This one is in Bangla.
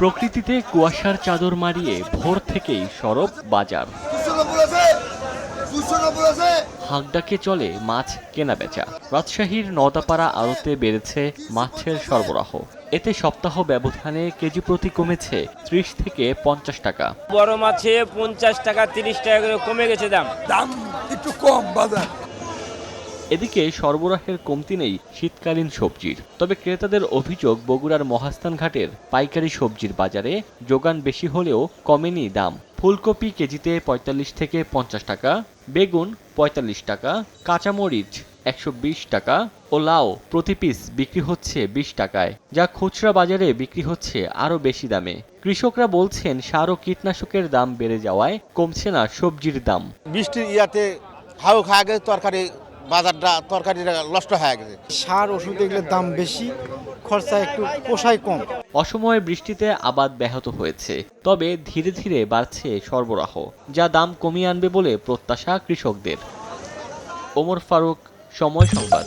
প্রকৃতিতে কুয়াশার চাদর মারিয়ে ভোর থেকেই সরব বাজার। হাঁকডাকে চলে মাছ কেনা বেচা রাজশাহীর নদাপাড়া আড়তে বেড়েছে মাছের সরবরাহ। এতে সপ্তাহ ব্যবধানে কেজি প্রতি কমেছে ত্রিশ থেকে পঞ্চাশ টাকা। বড় মাছে পঞ্চাশ টাকা তিরিশ টাকা করে কমে গেছে দাম। দাম একটু কম বাজার। এদিকে সরবরাহের কমতি নেই শীতকালীন সবজির। তবে ক্রেতাদের অভিযোগ বগুড়ার মহাস্থান ঘাটের পাইকারি সবজির বাজারে যোগান বেশি হলেও কমেনি দাম। ফুলকপি কেজিতে পঁয়তাল্লিশ থেকে পঞ্চাশ টাকা, বেগুন পঁয়তাল্লিশ টাকা, কাঁচামরিচ একশো বিশ টাকা ও লাউ প্রতি পিস বিক্রি হচ্ছে বিশ টাকায়, যা খুচরা বাজারে বিক্রি হচ্ছে আরও বেশি দামে। কৃষকরা বলছেন, সার ও কীটনাশকের দাম বেড়ে যাওয়ায় কমছে না সবজির দাম। বৃষ্টির ইয়াতে হাউ খাওয়া তরকারি বাজারটা তরকারিটা নষ্ট হয়ে গেছে। সার ওষুধ এগুলোর দাম বেশি খরচা একটু পোষায় কম। অসময়ে বৃষ্টিতে আবাদ ব্যাহত হয়েছে তবে ধীরে ধীরে বাড়ছে সরবরাহ যা দাম কমিয়ে আনবে বলে প্রত্যাশা কৃষকদের। ওমর ফারুক সময় সংবাদ।